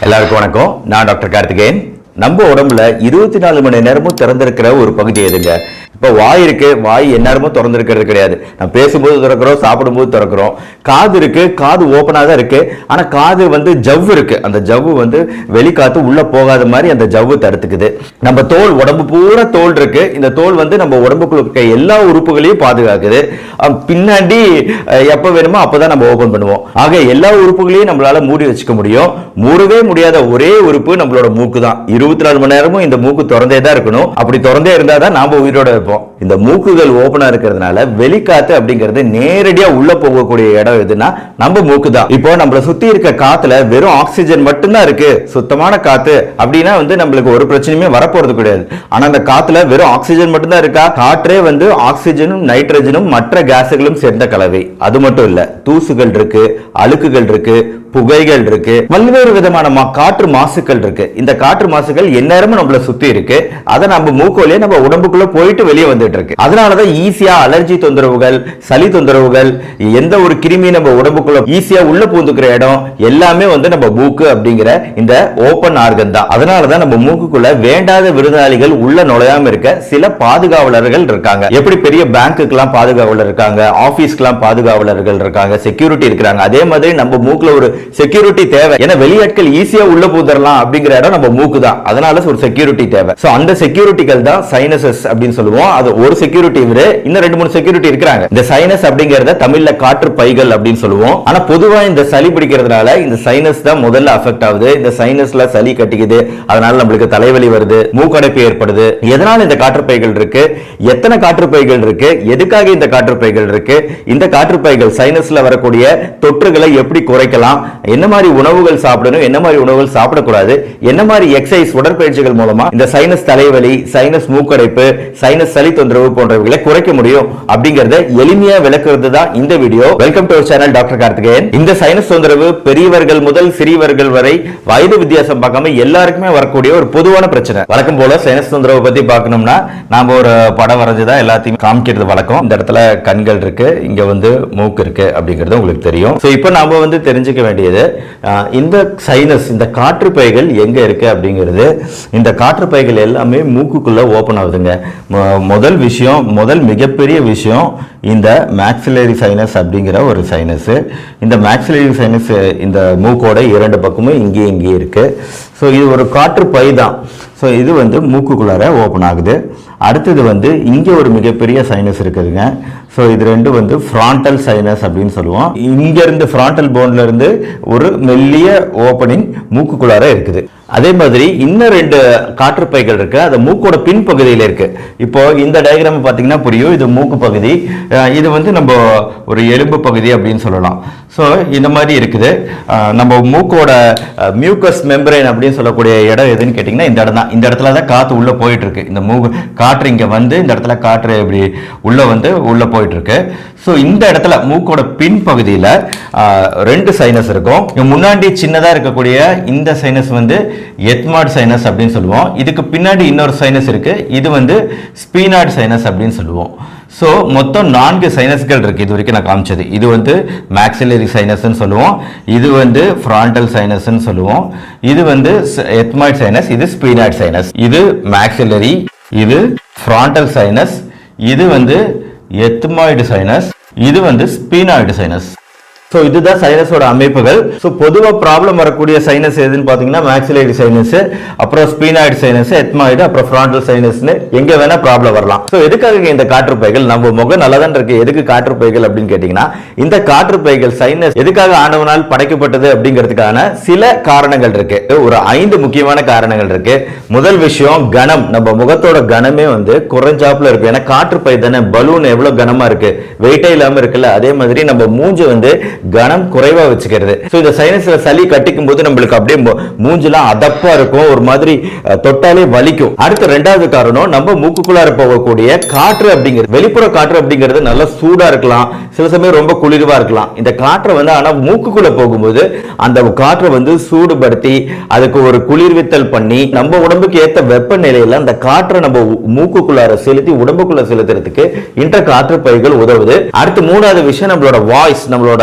எல்லாருக்கும் வணக்கம். நான் டாக்டர் கார்த்திகேயன். நம்ம உடம்புல இருபத்தி நாலு மணி நேரமும் திறந்திருக்கிற ஒரு பகுதி எதுங்க? இப்போ வாய் இருக்கு வாய் எந்நேரமும் திறந்துருக்கிறது கிடையாது. நம்ம பேசும்போது திறக்கிறோம் சாப்பிடும்போது திறக்கிறோம். காது இருக்கு காது ஓப்பனாக தான் இருக்கு. ஆனால் காது வந்து ஜவ்வு இருக்கு. அந்த ஜவ்வு வந்து வெளிக்காத்து உள்ளே போகாத மாதிரி அந்த ஜவ்வு தடுத்துக்குது. நம்ம தோல் உடம்பு பூரா தோல் இருக்கு. இந்த தோல் வந்து நம்ம உடம்புக்குள்ள இருக்க எல்லா உறுப்புகளையும் பாதுகாக்குது. பின்னாடி எப்போ வேணுமோ வேணுமோ அப்பதான் நம்ம ஓபன் பண்ணுவோம். ஆக எல்லா உறுப்புகளையும் நம்மளால மூடி வச்சுக்க முடியும். மூடவே முடியாத ஒரே உறுப்பு நம்மளோட மூக்கு தான் இருபத்தி நாலு மணி நேரமும் இந்த மூக்கு திறந்தே தான் இருக்கணும். அப்படி திறந்தே இருந்தால் தான் நாம உயிரோட இருப்போம். இந்த மூக்குகள் ஓபனா இருக்கிறதுனால வெளிக்காத்து அப்படிங்கிறது நேரடியா உள்ள போகக்கூடிய இடம் எதுனா நம்ம மூக்கு தான். இப்போ நம்மள சுத்தி இருக்க காத்துல வெறும் ஆக்சிஜன் மட்டும்தான் இருக்கு. சுத்தமான காத்து அப்படின்னா வந்து நம்மளுக்கு ஒரு பிரச்சனையுமே வரப்போறது கிடையாது. ஆனா அந்த காத்துல வெறும் ஆக்சிஜன் மட்டும்தான் இருக்கா? காற்றே வந்து ஆக்சிஜனும் நைட்ரஜனும் மற்ற கேஸுகளும் சேர்ந்த கலவை. அது மட்டும் இல்ல தூசுகள் இருக்கு அழுக்குகள் இருக்கு புகைகள் இருக்கு பல்வேறு விதமான காற்று மாசுக்கள் இருக்கு. இந்த காற்று மாசுகள் எந்நேரமும் நம்மள சுத்தி இருக்கு. அதை நம்ம மூக்கோலே நம்ம உடம்புக்குள்ள போயிட்டு வெளியே வந்துட்டு இருக்கு. அதனாலதான் ஈஸியா அலர்ஜி தொந்தரவுகள் சளி தொந்தரவுகள் எந்த ஒரு கிருமி நம்ம உடம்புக்குள்ள ஈஸியா உள்ள பூந்துக்கிற இடம் எல்லாமே வந்து நம்ம மூக்கு அப்படிங்கிற இந்த ஓபன் ஆர்கன் தான். அதனாலதான் நம்ம மூக்குக்குள்ள வேண்டாத விருந்தாளிகள் உள்ள நுழையாம இருக்க சில பாதுகாவலர்கள் இருக்காங்க. எப்படி பெரிய பேங்க்குக்கெல்லாம் பாதுகாவலர் இருக்காங்க ஆபீஸ்க்கெல்லாம் பாதுகாவலர்கள் இருக்காங்க செக்யூரிட்டி இருக்கிறாங்க. அதே மாதிரி நம்ம மூக்குல ஒரு செக்யூரிட்டி தேவை. ஏன்னா வெளியாட்கள் ஈஸியா உள்ள பூந்தரலாம் அப்படிங்கிற இடம் நம்ம மூக்கு தான் அதனால ஒரு செக்யூரிட்டி தேவை. சோ அந்த செக்யூரிட்டிகள் தான் சைனசஸ் அப்படின்னு சொல்லுவோம். இருக்கும் அது ஒரு செக்யூரிட்டி இவரு இன்னும் ரெண்டு மூணு செக்யூரிட்டி இருக்கிறாங்க. இந்த சைனஸ் அப்படிங்கறத தமிழ்ல காற்று பைகள் அப்படின்னு சொல்லுவோம். ஆனா பொதுவா இந்த சளி பிடிக்கிறதுனால இந்த சைனஸ் தான் முதல்ல அஃபெக்ட் ஆகுது. இந்த சைனஸ்ல சளி கட்டிக்குது. அதனால நம்மளுக்கு தலைவலி வருது மூக்கடைப்பு ஏற்படுது. எதனால இந்த காற்று பைகள் இருக்கு? எத்தனை காற்று பைகள் இருக்கு? எதுக்காக இந்த காற்று பைகள் இருக்கு? இந்த காற்று பைகள் சைனஸ்ல வரக்கூடிய தொற்றுகளை எப்படி குறைக்கலாம்? என்ன மாதிரி உணவுகள் சாப்பிடணும்? என்ன மாதிரி உணவுகள் சாப்பிடக்கூடாது? என்ன மாதிரி எக்ஸசைஸ் உடற்பயிற்சிகள் மூலமா இந்த சைனஸ் தலைவலி சைனஸ் மூக்கடைப்பு சைனஸ் சளி தொந்தரவு போன்றவைகளை குறைக்க முடியும் அப்படிங்கறத எளிமையா விளக்குறது தான் இந்த video. Welcome to channel doctor Karthikeyan இந்த சைனஸ் தொந்தரவு பெரியவர்கள் முதல் சிறியவர்கள் வரை வயது வித்தியாசம் பார்க்காம எல்லாருக்குமே வரக்கூடிய ஒரு பொதுவான பிரச்சனை. வழக்கம் போல சைனஸ் தொந்தரவு பத்தி பார்க்கணும்னா நாம ஒரு படம் வரைஞ்சுதான் எல்லாத்தையும் காமிக்கிறது வழக்கம். இந்த இடத்துல கண்கள் இருக்கு இங்க வந்து மூக்கு இருக்கு அப்படிங்கிறது உங்களுக்கு தெரியும். சோ இப்போ நாம வந்து தெரிஞ்சுக்க வேண்டியது இந்த சைனஸ் இந்த காற்று பைகள் எங்க இருக்கு அப்படிங்கிறது. இந்த காற்று பைகள் எல்லாமே மூக்குக்குள்ள ஓபன் ஆகுதுங்க. முதல் விஷயம் முதல் மிகப்பெரிய விஷயம் இந்த மேக்ஸிலரி சைனஸ் அப்படிங்கிற ஒரு சைனஸு இந்த மேக்ஸிலரி சைனஸ் இந்த மூக்கோட இரண்டு பக்கமும் இங்கேயும் இங்கேயும் இருக்குது ஸோ இது ஒரு காற்று பை தான். ஸோ இது வந்து மூக்குக்குள்ளார ஓப்பன் ஆகுது. அடுத்தது வந்து இங்கே ஒரு மிகப்பெரிய சைனஸ் இருக்குதுங்க. ஸோ இது ரெண்டு வந்து ஃப்ராண்டல் சைனஸ் அப்படின்னு சொல்லுவோம். இங்கேருந்து ஃப்ராண்டல் போன்லேருந்து ஒரு மெல்லிய ஓப்பனிங் மூக்குக்குள்ளார இருக்குது. அதே மாதிரி இன்னும் ரெண்டு காற்றுப்பைகள் இருக்கு. அது மூக்கோட பின்பகுதியில் இருக்கு. இப்போ இந்த டயக்ராம் பார்த்தீங்கன்னா புரியும். இது மூக்கு பகுதி. இது வந்து நம்ம ஒரு எலும்பு பகுதி அப்படின்னு சொல்லலாம். ஸோ இந்த மாதிரி இருக்குது. நம்ம மூக்கோட மியூக்கஸ் மெம்பரேன் அப்படின்னு சொல்லக்கூடிய இடம் எதுன்னு கேட்டிங்கன்னா இந்த இடம் தான். இந்த இடத்துல தான் காற்று உள்ளே போயிட்டு இருக்கு. இந்த மூக்கு காற்று இங்கே வந்து இந்த இடத்துல காற்று இப்படி உள்ளே வந்து உள்ளே போயிட்டுருக்கு. ஸோ இந்த இடத்துல மூக்கோட பின்பகுதியில் ரெண்டு சைனஸ் இருக்கும். இங்க முன்னாடி சின்னதாக இருக்கக்கூடிய இந்த சைனஸ் வந்து எத்மாட் சைனஸ் அப்படின்னு சொல்லுவோம். இதுக்கு பின்னாடி இன்னொரு சைனஸ் இருக்குது இது வந்து ஸ்பீனாட் சைனஸ் அப்படின்னு சொல்லுவோம். ஸோ மொத்தம் நான்கு சைனஸ்கள் இருக்கு இது வரைக்கும் நான் காமிச்சது. இது வந்து மேக்சிலரி சைனஸ்ன்னு சொல்லுவோம். இது வந்து ஃப்ராண்டல் சைனஸ்ன்னு சொல்லுவோம். இது வந்து எத்மாய்ட் சைனஸ் இது ஸ்பீனாட் சைனஸ் இது மேக்சிலரி இது ஃப்ராண்டல் சைனஸ் இது வந்து எத்மாய்டு சைனஸ் இது வந்து ஸ்பீனாய்டு சைனஸ் ஸோ இதுதான் சைனஸோட அமைப்புகள். ஸோ பொதுவாக ப்ராப்ளம் வரக்கூடிய சைனஸ் எதுன்னு பார்த்தீங்கன்னா மேக்சிலைடு சைனஸ் அப்புறம் ஸ்பீனாய்டு சைனஸ் எத்மாய்டு அப்புறம் ஃப்ராண்டல் சைனஸ்னு எங்கே வேணால் ப்ராப்ளம் வரலாம். ஸோ எதுக்காக இந்த காற்றுப்பைகள் நம்ம முகம் நல்லா தான் இருக்கு. எதுக்கு காற்றுப்பைகள் அப்படின்னு கேட்டிங்கன்னா இந்த காற்றுப்பைகள் சைனஸ் எதுக்காக ஆண்டவனால் படைக்கப்பட்டது அப்படிங்கிறதுக்கான சில காரணங்கள் இருக்கு. ஒரு ஐந்து முக்கியமான காரணங்கள் இருக்கு. முதல் விஷயம் கனம் நம்ம முகத்தோட கனமே வந்து குறைஞ்சாப்புல இருக்கு. ஏன்னா காற்றுப்பை தானே? பலூன் எவ்வளவு கனமா இருக்கு? வெயிட்டே இல்லாமல் இருக்குல்ல? அதே மாதிரி நம்ம மூஞ்சு வந்து கனம் குறைவா வச்சுக்கிறது. ஸோ இந்த சைனஸ்ல சளி கட்டிக்கும் போது நம்மளுக்கு அப்படியே மூஞ்சிலாம் அதப்பா இருக்கும். ஒரு மாதிரி தொட்டாலே வலிக்கும். அடுத்த ரெண்டாவது காரணம் நம்ம மூக்குக்குள்ளார போகக்கூடிய காற்று அப்படிங்கிறது. வெளிப்புற காற்று அப்படிங்கிறது நல்லா சூடா இருக்கலாம். சில சமயம் ரொம்ப குளிர்வா இருக்கலாம். இந்த காற்றை வந்து ஆனா மூக்குக்குள்ள போகும்போது அந்த காற்றை வந்து சூடுபடுத்தி அதுக்கு ஒரு குளிர்வித்தல் பண்ணி நம்ம உடம்புக்கு ஏத்த வெப்பநிலையில அந்த காற்றை நம்ம மூக்குக்குள்ளார செலுத்தி உடம்புக்குள்ள செலுத்துறதுக்கு இன்ற காற்று பைகள் உதவுது. அடுத்து மூணாவது விஷயம் நம்மளோட வாய்ஸ் நம்மளோட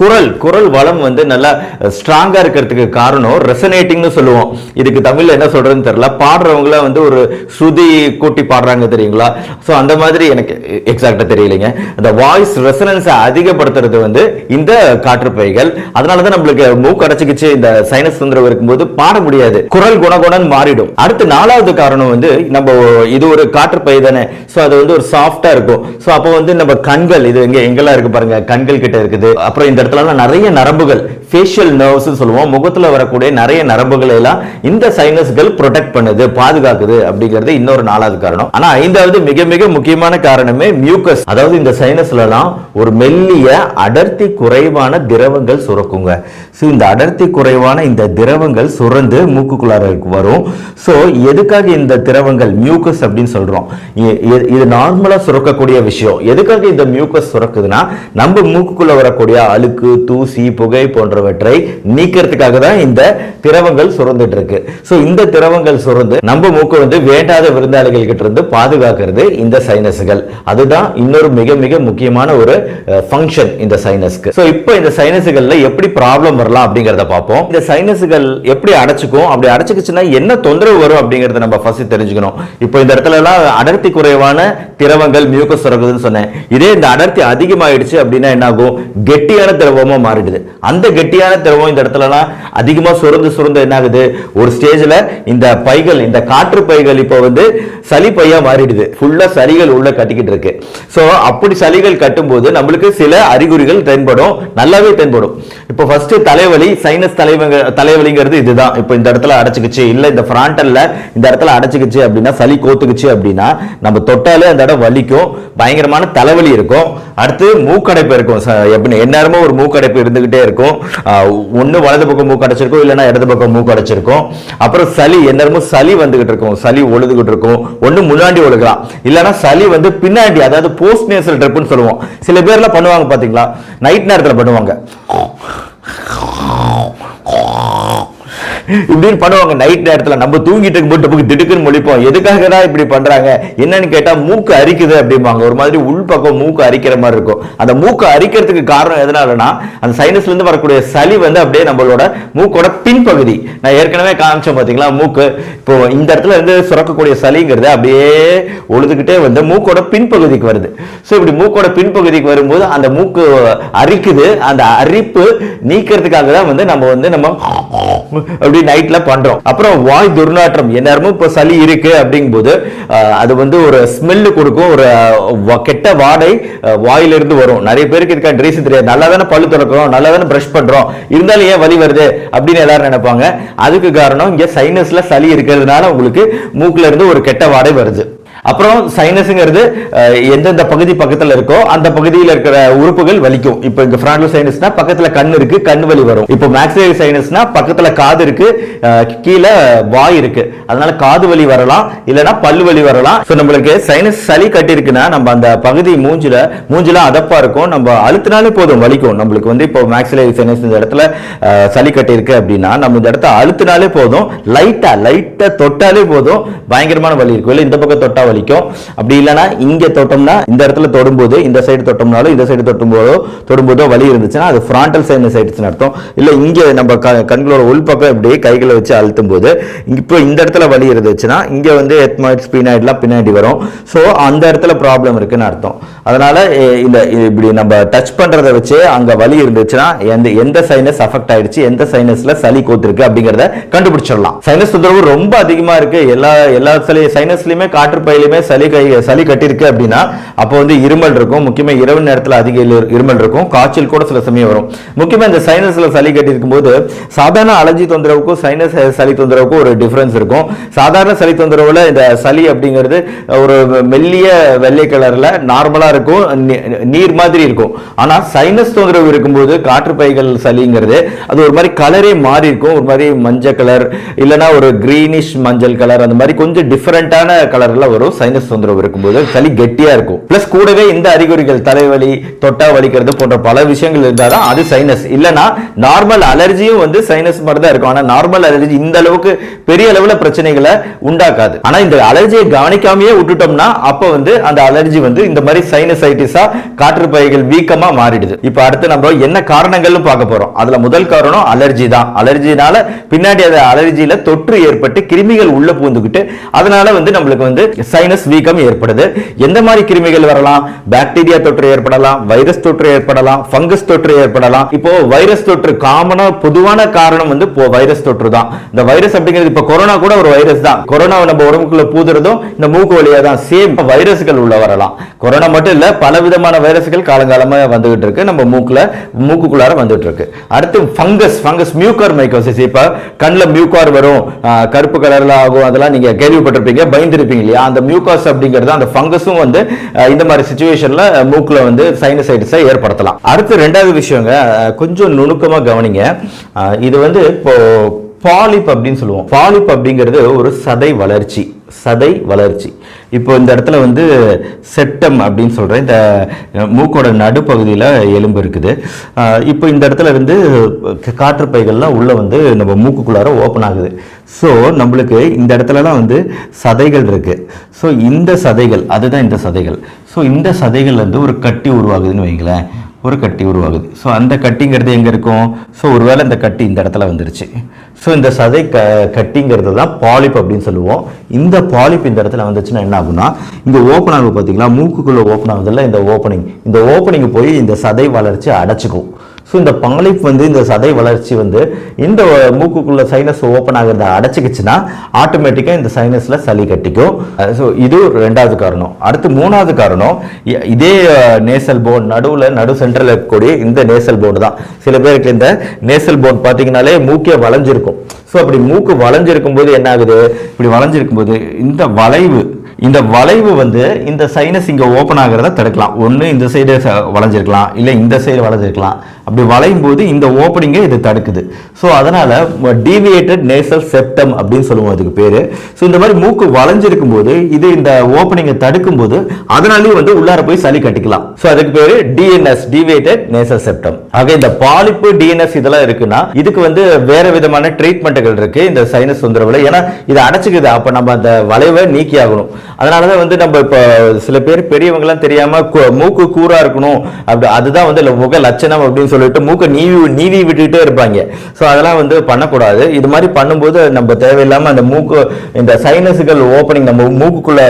குரல் குரல் வளம் வந்து நல்லா ஸ்ட்ராங்கா இருக்கிறதுக்கு காரணம் ரெசனேட்டிங்னு சொல்லுவோம். இதுக்கு தமிழ்ல என்ன சொல்றதுன்னு தெரியல. பாடுறவங்கள வந்து ஒரு ஸ்ருதி கூட்டி பாடுறாங்க தெரியுங்களா? ஸோ அந்த மாதிரி எனக்கு எக்ஸாக்டா தெரியலைங்க. அந்த வாய்ஸ் ரெசனன்ஸை அதிகப்படுத்துறது வந்து இந்த காற்றுப்பைகள். அதனால தான் நம்மளுக்கு மூக்கு அடைச்சிக்கிச்சு இந்த சைனஸ் தொந்தரவு இருக்கும்போது பாட முடியாது. குரல் குணகுணன் மாறிடும். அடுத்து நாலாவது காரணம் வந்து நம்ம இது ஒரு காற்றுப்பை தானே. ஸோ அது வந்து ஒரு சாஃப்டாக இருக்கும். ஸோ அப்போ வந்து நம்ம கண்கள் இது எங்கே எங்கெல்லாம் இருக்கு பாருங்க. கண்கள் கிட்ட இருக்குது. அப்புறம் இந்த இடத்துல நிறைய நரம்புகள் ஃபேஷியல் நர்வ்ஸ் சொல்லுவோம். முகத்தில் வரக்கூடிய நிறைய நரம்புகளை எல்லாம் இந்த சைனஸ்கள் ப்ரொடெக்ட் பண்ணுது பாதுகாக்குது அப்படிங்கிறது இன்னொரு நாலாவது காரணம். ஆனால் ஐந்தாவது மிக மிக முக்கியமான காரணமே மியூக்கஸ் அதாவது இந்த சைனஸ்லலாம் ஒரு மெல்லிய அடர்த்தி குறைவான திரவங்கள் சுரக்குங்க. ஸோ இந்த அடர்த்தி குறைவான இந்த திரவங்கள் சுரந்து மூக்குக்குள்ளார வரும். ஸோ எதுக்காக இந்த திரவங்கள் மியூக்கஸ் அப்படின்னு சொல்கிறோம் இது நார்மலாக சுரக்கக்கூடிய விஷயம். எதுக்காக இந்த மியூக்கஸ் சுரக்குதுன்னா நம்ம மூக்குக்குள்ளே வரக்கூடிய அழுக்கு தூசி புகை போன்றவற்றை நீக்கிறதுக்காக தான் இந்த திரவங்கள் சுரந்துட்டு இருக்கு ஸோ இந்த திரவங்கள் சுரந்து நம்ம மூக்கு வந்து வேண்டாத விருந்தாளிகள் கிட்ட இருந்து பாதுகாக்கிறது இந்த சைனஸ்கள். அதுதான் இன்னொரு மிக மிக முக்கியமான ஒரு ஃபங்க்ஷன் இந்த சைனஸ்க்கு. ஸோ இப்போ இந்த சைனஸ்கள்ல எப்படி ப்ராப்ளம் வரலாம் அப்படிங்கறத பார்ப்போம். இந்த சைனஸ்கள் எப்படி அடைச்சிக்கும்? அப்படி அடைச்சிக்கிச்சுன்னா என்ன தொந்தரவு வரும் அப்படிங்கறத நம்ம ஃபர்ஸ்ட் தெரிஞ்சுக்கணும். இப்போ இந்த இடத்துல எல்லாம் அடர்த்தி குறைவான திரவங்கள் மியூக்கஸ் சுரக்குதுன்னு சொன்னேன். இதே இந்த அடர்த்தி அதிகமாயிடுச்சு அப்படின்னா என்ன ஆகும் கெட்டி கெட்டியான திரவமாக மாறிடுது. அந்த கெட்டியான திரவம் இந்த இடத்துலலாம் அதிகமாக சுரந்து சுரந்து என்ன ஆகுது ஒரு ஸ்டேஜில் இந்த பைகள் இந்த காற்று பைகள் இப்போ வந்து சளி பையாக மாறிடுது. ஃபுல்லாக சளிகள் உள்ள கட்டிக்கிட்டு இருக்கு. ஸோ அப்படி சளிகள் கட்டும்போது நம்மளுக்கு சில அறிகுறிகள் தென்படும். நல்லாவே தென்படும். இப்போ ஃபர்ஸ்ட் தலைவலி சைனஸ் தலைவங்க தலைவலிங்கிறது இதுதான். இப்போ இந்த இடத்துல அடைச்சிக்கிச்சு. இல்லை இந்த ஃப்ராண்டல்ல இந்த இடத்துல அடைச்சிக்கிச்சு அப்படின்னா சளி கோத்துக்குச்சு அப்படின்னா நம்ம தொட்டாலே அந்த இடம் வலிக்கும். பயங்கரமான தலைவலி இருக்கும். அடுத்து மூக்கடைப்பு இருக்கும். எப்படி எப்படி நேரமும் ஒரு மூக்கடைப்பு இருந்துகிட்டே இருக்கும். ஒன்று வலது பக்கம் மூக்கடைச்சிருக்கும் இல்லைன்னா இடது பக்கம் மூக்கு அடைச்சிருக்கும் அப்புறம் சளி எந்நேரமும் சளி வந்துகிட்டு இருக்கும். சளி ஒழுதுகிட்டு இருக்கும். ஒன்று முன்னாடி ஒழுகலாம். இல்லைன்னா சளி வந்து பின்னாடி அதாவது போஸ்ட் நேசல் ட்ரிப்னு சொல்லுவோம். சில பேர்லாம் பண்ணுவாங்க பார்த்தீங்களா நைட் நேரத்தில் பண்ணுவாங்க. இப்படின்னு பண்ணுவாங்க. நைட் நேரத்தில் நம்ம தூங்கிட்டு இருக்கும்போது நமக்கு திடுக்குன்னு முழிப்போம். எதுக்காக தான் இப்படி பண்ணுறாங்க என்னன்னு கேட்டால் மூக்கு அரிக்குது அப்படிம்பாங்க. ஒரு மாதிரி உள்பக்கம் மூக்கு அரிக்கிற மாதிரி இருக்கும். அந்த மூக்கு அரிக்கிறதுக்கு காரணம் எதனாலனா அந்த சைனஸ்லேருந்து வரக்கூடிய சளி வந்து அப்படியே நம்மளோட மூக்கோட பின்பகுதி. நான் ஏற்கனவே காமிச்சேன் பார்த்தீங்களா மூக்கு. இப்போ இந்த இடத்துல இருந்து சுரக்கக்கூடிய சளிங்கிறது அப்படியே ஒழுதுகிட்டே வந்து மூக்கோட பின்பகுதிக்கு வருது. ஸோ இப்படி மூக்கோட பின்பகுதிக்கு வரும்போது அந்த மூக்கு அரிக்குது. அந்த அரிப்பு நீக்கிறதுக்காக தான் வந்து நம்ம வந்து நம்ம அப்படி நைட்ல பண்றோம். அப்புறம் வாய் துர்நாற்றம் எந்நேரமும் இப்போ சளி இருக்கு அப்படிங்கும்போது போது அது வந்து ஒரு ஸ்மெல்லு கொடுக்கும் ஒரு கெட்ட வாடை வாயிலிருந்து வரும். நிறைய பேருக்கு இருக்க ரீசன் தெரியாது. நல்லா தானே பழு திறக்கிறோம் நல்லா தானே பிரஷ் பண்றோம். இருந்தாலும் ஏன் வலி வருது அப்படின்னு எல்லாரும் நினைப்பாங்க. அதுக்கு காரணம் இங்க சைனஸ்ல சளி இருக்கிறதுனால உங்களுக்கு மூக்குல இருந்து ஒரு கெட்ட வாடை வருது. அப்புறம் சைனஸுங்கிறது எந்தெந்த பகுதி பக்கத்தில் இருக்கோ அந்த பகுதியில் இருக்கிற உறுப்புகள் வலிக்கும். இப்போ இங்கே ஃப்ராண்டல் சைனஸ்னா பக்கத்தில் கண் இருக்கு கண் வலி வரும். இப்போ மேக்ஸிலரி சைனஸ்னா பக்கத்தில் காது இருக்கு கீழே வாய் இருக்கு. அதனால காது வலி வரலாம் இல்லைன்னா பல்லு வலி வரலாம். ஸோ நம்மளுக்கு சைனஸ் சளி கட்டிருக்குன்னா நம்ம அந்த பகுதி மூஞ்சில மூஞ்சில அதப்பா இருக்கும். நம்ம அழுத்தினாலே போதும் வலிக்கும். நம்மளுக்கு வந்து இப்போ மேக்ஸிலரி சைனஸ் இந்த இடத்துல சளி கட்டியிருக்கு அப்படின்னா நம்ம இந்த இடத்த அழுத்தினாலே போதும் லைட்டா லைட்டா தொட்டாலே போதும் பயங்கரமான வலி இருக்கும். இல்லை இந்த பக்கம் தொட்டா வலிக்கும். அப்படி இல்லைன்னா இங்க தொட்டோம்னா இந்த இடத்துல தொடும்போது இந்த சைடு தொட்டோம்னாலும் இந்த சைடு தொட்டும்போதோ தொடும்போதோ வலி இருந்துச்சுன்னா அது ஃப்ராண்டல் சைனஸ் ஆயிடுச்சுன்னு அர்த்தம். இல்ல இங்கே நம்ம க- கண்களோட உள்பக்கம் இப்படி கைகளை வச்சு அழுத்தும் போது இப்போ இந்த இடத்துல வலி இருந்துச்சுன்னா இங்கே வந்து எத்மாய்ட் ஸ்பீனாய்ட்லாம் பின்னாடி வரும். ஸோ அந்த இடத்துல ப்ராப்ளம் இருக்குன்னு அர்த்தம். அதனால இந்த இப்படி நம்ம டச் பண்றதை வச்சு அங்கே வலி இருந்துச்சுன்னா எந்த எந்த சைனஸ் அஃபெக்ட் ஆயிடுச்சு எந்த சைனஸில் சளி கோத்துருக்கு அப்படிங்கிறத கண்டுபிடிச்சிடலாம். சைனஸ் தொந்தரவு ரொம்ப அதிகமா இருக்கு. எல்லா எல்லா சளி காற்று காற்று எங்கேயுமே சளி கை சளி கட்டியிருக்கு அப்படின்னா அப்போ வந்து இருமல் இருக்கும். முக்கியமாக இரவு நேரத்தில் அதிக இருமல் இருக்கும். காய்ச்சல் கூட சில சமயம் வரும். முக்கியமாக இந்த சைனஸில் சளி கட்டி இருக்கும்போது சாதாரண அலர்ஜி தொந்தரவுக்கும் சைனஸ் சளி தொந்தரவுக்கும் ஒரு டிஃப்ரென்ஸ் இருக்கும். சாதாரண சளி தொந்தரவில் இந்த சளி அப்படிங்கிறது ஒரு மெல்லிய வெள்ளை கலரில் நார்மலாக இருக்கும். நீர் மாதிரி இருக்கும். ஆனால் சைனஸ் தொந்தரவு இருக்கும்போது காற்று பைகள் சளிங்கிறது அது ஒரு மாதிரி கலரே மாறி இருக்கும். ஒரு மாதிரி மஞ்சள் கலர் இல்லைன்னா ஒரு கிரீனிஷ் மஞ்சள் கலர் அந்த மாதிரி கொஞ்சம் டிஃப்ரெண்ட்டான கலரில் வரும். தொந்தரவு சைனஸ் தொந்தரவு இருக்கும்போது சளி கெட்டியா இருக்கும். பிளஸ் கூடவே இந்த அறிகுறிகள் தலைவலி தொட்டா வலிக்கிறது போன்ற பல விஷயங்கள் இருந்தால் தான் அது சைனஸ் இல்லைன்னா நார்மல் அலர்ஜியும் வந்து சைனஸ் மாதிரி தான் இருக்கும். ஆனா நார்மல் அலர்ஜி இந்த அளவுக்கு பெரிய அளவுல பிரச்சனைகளை உண்டாக்காது. ஆனா இந்த அலர்ஜியை கவனிக்காமையே விட்டுட்டோம்னா அப்ப வந்து அந்த அலர்ஜி வந்து இந்த மாதிரி சைனசைட்டிஸா காற்று பைகள் வீக்கமா மாறிடுது. இப்போ அடுத்து நம்ம என்ன காரணங்கள்னு பார்க்க போறோம். அதுல முதல் காரணம் அலர்ஜி தான். அலர்ஜினால பின்னாடி அந்த அலர்ஜியில தொற்று ஏற்பட்டு கிருமிகள் உள்ள பூந்துக்கிட்டு அதனால வந்து நம்மளுக்கு வந்து சைனஸ் வீக்கம் ஏற்படுது. எந்த மாதிரி கிருமிகள் வரலாம்? பாக்டீரியா தொற்று ஏற்படலாம் வைரஸ் தொற்று ஏற்படலாம் ஃபங்கஸ் தொற்று ஏற்படலாம். இப்போ வைரஸ் தொற்று காமனா பொதுவான காரணம் வந்து இப்போ வைரஸ் தொற்று தான். இந்த வைரஸ் அப்படிங்கிறது இப்போ கொரோனா கூட ஒரு வைரஸ் தான். கொரோனாவை நம்ம உடம்புக்குள்ள பூதுறதும் இந்த மூக்கு வழியா தான் சேம் வைரஸ்கள் உள்ள வரலாம். கொரோனா மட்டும் இல்ல பல விதமான வைரஸ்கள் காலங்காலமா வந்துகிட்டு இருக்கு. நம்ம மூக்குல மூக்குக்குள்ளார வந்துட்டு இருக்கு. அடுத்து ஃபங்கஸ் ஃபங்கஸ் மியூக்கார் மைக்கோசிஸ் இப்ப கண்ணில் மியூக்கார் வரும். கருப்பு கலர்ல ஆகும். அதெல்லாம் நீங்க கேள்விப்பட்டிருப்பீங்க பயந்துருப்பீங்க இல்லையா? அந்த மியூகாஸ் அப்படிங்கிறது அந்த ஃபங்கஸும் வந்து இந்த மாதிரி சுச்சுவேஷனில் மூக்கில் வந்து சைனசைட்டிஸை ஏற்படுத்தலாம். அடுத்து ரெண்டாவது விஷயங்க கொஞ்சம் நுணுக்கமாக கவனிங்க. இது வந்து இப்போது பாலிப் அப்படின்னு சொல்லுவோம். பாலிப் அப்படிங்கிறது ஒரு சதை வளர்ச்சி. சதை வளர்ச்சி. இப்போ இந்த இடத்துல வந்து செட்டம் அப்படின்னு சொல்கிறேன் இந்த மூக்கோட நடுப்பகுதியில் எலும்பு இருக்குது. இப்போ இந்த இடத்துல இருந்து காற்றுப்பைகள்லாம் உள்ளே வந்து நம்ம மூக்குக்குள்ளார ஓப்பன் ஆகுது. ஸோ நம்மளுக்கு இந்த இடத்துலலாம் வந்து சதைகள் இருக்குது ஸோ இந்த சதைகள் அதுதான் இந்த சதைகள். ஸோ இந்த சதைகள் வந்து ஒரு கட்டி உருவாகுதுன்னு வைங்களேன். ஒரு கட்டி உருவாகுது. ஸோ அந்த கட்டிங்கிறது எங்கே இருக்கும்? ஸோ ஒருவேளை இந்த கட்டி இந்த இடத்துல வந்துருச்சு. ஸோ இந்த சதை க கட்டிங்கிறது தான் பாலிப் அப்படின்னு சொல்லுவோம். இந்த பாலிப் இந்த இடத்துல வந்துச்சுன்னா என்ன ஆகுனா இந்த ஓப்பன் ஆகும் பார்த்தீங்களா மூக்குக்குள்ளே ஓப்பன் ஆகுதுல்ல இந்த ஓப்பனிங் இந்த ஓப்பனிங் போய் இந்த சதை வளர்ச்சி அடைச்சிக்கும். ஸோ இந்த பங்களிப்பு வந்து இந்த சதை வளர்ச்சி வந்து இந்த மூக்குக்குள்ளே சைனஸ் ஓப்பன் ஆகிறத அடைச்சிக்கிச்சுன்னா ஆட்டோமேட்டிக்காக இந்த சைனஸில் சளி கட்டிக்கும். ஸோ இது ரெண்டாவது காரணம். அடுத்து மூணாவது காரணம் இதே நேசல் போன் நடுவில் நடு சென்டரில் இருக்கக்கூடிய இந்த நேசல் போன் தான். சில பேருக்கு இந்த நேசல் போன் பார்த்தீங்கனாலே மூக்கே வளைஞ்சிருக்கும். ஸோ அப்படி மூக்கு வளைஞ்சிருக்கும் போது என்ன ஆகுது? இப்படி வளைஞ்சிருக்கும் போது இந்த வளைவு இந்த வளைவு வந்து இந்த சைனஸ் இங்கே ஓப்பன் ஆகிறத தடுக்கலாம். ஒன்று இந்த சைடு வளைஞ்சிருக்கலாம். இல்லை இந்த சைடு வளைஞ்சிருக்கலாம். அப்படி வளையும் போது இந்த ஓப்பனிங்கை இது தடுக்குது. ஸோ அதனால் டீவியேட்டட் நேசல் செப்டம் அப்படின்னு சொல்லுவோம் அதுக்கு பேர். ஸோ இந்த மாதிரி மூக்கு வளைஞ்சிருக்கும் போது இது இந்த ஓப்பனிங்கை தடுக்கும் போது அதனாலேயும் வந்து உள்ளார போய் சளி கட்டிக்கலாம். ஸோ அதுக்கு பேர் டிஎன்எஸ் டிவியேட்டட் நேசல் செப்டம் ஆக இந்த பாலிப்பு டிஎன்எஸ் இதெல்லாம் இருக்குன்னா இதுக்கு வந்து வேற விதமான ட்ரீட்மெண்ட்டுகள் இருக்கு இந்த சைனஸ் தொந்தரவில். ஏன்னா இது அடைச்சிக்குது. அப்போ நம்ம அந்த வளைவை நீக்கி ஆகணும். அதனாலதான் வந்து நம்ம இப்போ சில பேர் பெரியவங்கலாம் தெரியாமல் மூக்கு கூறாக இருக்கணும். அப்படி அதுதான் வந்து முக லட்சணம் அப்படின்னு சொல்லி சொல்லிட்டு மூக்கை நீவி நீவி விட்டுட்டே இருப்பாங்க. ஸோ அதெல்லாம் வந்து பண்ணக்கூடாது. இது மாதிரி பண்ணும்போது நம்ம தேவையில்லாமல் அந்த மூக்கு இந்த சைனஸுகள் ஓப்பனிங் நம்ம மூக்குக்குள்ளே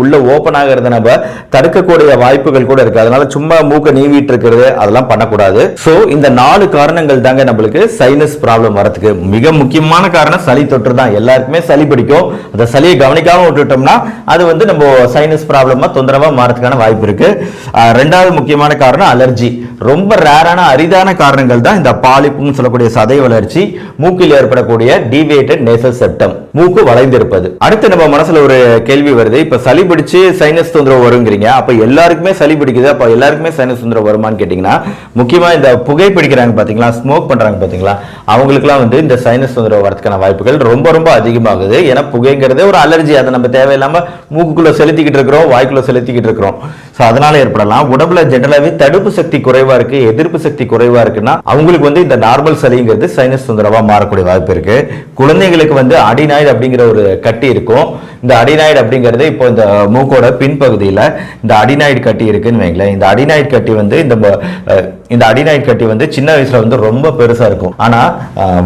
உள்ள ஓப்பன் ஆகிறத நம்ம தடுக்கக்கூடிய வாய்ப்புகள் கூட இருக்குது அதனால சும்மா மூக்கை நீவிட்டு இருக்கிறது அதெல்லாம் பண்ணக்கூடாது. ஸோ இந்த நாலு காரணங்கள் தாங்க நம்மளுக்கு சைனஸ் ப்ராப்ளம் வரதுக்கு மிக முக்கியமான காரணம் சளி தொற்று தான். எல்லாருக்குமே சளி பிடிக்கும். அந்த சளியை கவனிக்காமல் விட்டுட்டோம்னா அது வந்து நம்ம சைனஸ் ப்ராப்ளமாக தொந்தரவாக மாறதுக்கான வாய்ப்பு இருக்குது ரெண்டாவது முக்கியமான காரணம் அலர்ஜி ரொம்ப ரேரான அரி அரிதான காரணங்கள் தான் இந்த பாலிப்புன்னு சொல்லக்கூடிய சதை வளர்ச்சி மூக்கில் ஏற்படக்கூடிய டிவியேட்டட் நேசல் செப்டம் மூக்கு வளைந்திருப்பது. அடுத்து நம்ம மனசுல ஒரு கேள்வி வருது. இப்ப சளி பிடிச்சு சைனஸ் தொந்தரவு வருங்கிறீங்க. அப்ப எல்லாருக்குமே சளி பிடிக்குது. அப்ப எல்லாருக்குமே சைனஸ் தொந்தரவு வருமானு கேட்டீங்கன்னா முக்கியமா இந்த புகை பிடிக்கிறாங்க பாத்தீங்களா? ஸ்மோக் பண்றாங்க பாத்தீங்களா? அவங்களுக்குலாம் வந்து இந்த சைனஸ் தொந்தரவு வரதுக்கான வாய்ப்புகள் ரொம்ப ரொம்ப அதிகமாகுது. ஏன்னா புகைங்கிறதே ஒரு அலர்ஜி அதை நம்ம தேவையில்லாம மூக்குக்குள்ள செலுத்திக்கிட்டு இருக்கிறோம் வாய்க்குள்ள செலுத்திக்கிட்டு இருக்கிறோம். ஸோ அதனால ஏற்படலாம். உடம்புல ஜென்ரலாகவே தடுப்பு சக்தி குறைவா இருக்கு. எதிர்ப்பு சக்தி குறை குறைவா இருக்குன்னா அவங்களுக்கு வந்து இந்த நார்மல் சளிங்கிறது சைனஸ் தொந்தரவா மாறக்கூடிய வாய்ப்பு இருக்கு. குழந்தைங்களுக்கு வந்து அடிநாய்டு அப்படிங்கிற ஒரு கட்டி இருக்கும். இந்த அடிநாய்டு அப்படிங்கிறது இப்போ இந்த மூக்கோட பின்பகுதியில் இந்த அடிநாய்டு கட்டி இருக்குன்னு வைங்களேன். இந்த அடிநாய்டு கட்டி வந்து இந்த இந்த அடிநாய்டு கட்டி வந்து சின்ன வயசுல வந்து ரொம்ப பெருசா இருக்கும். ஆனா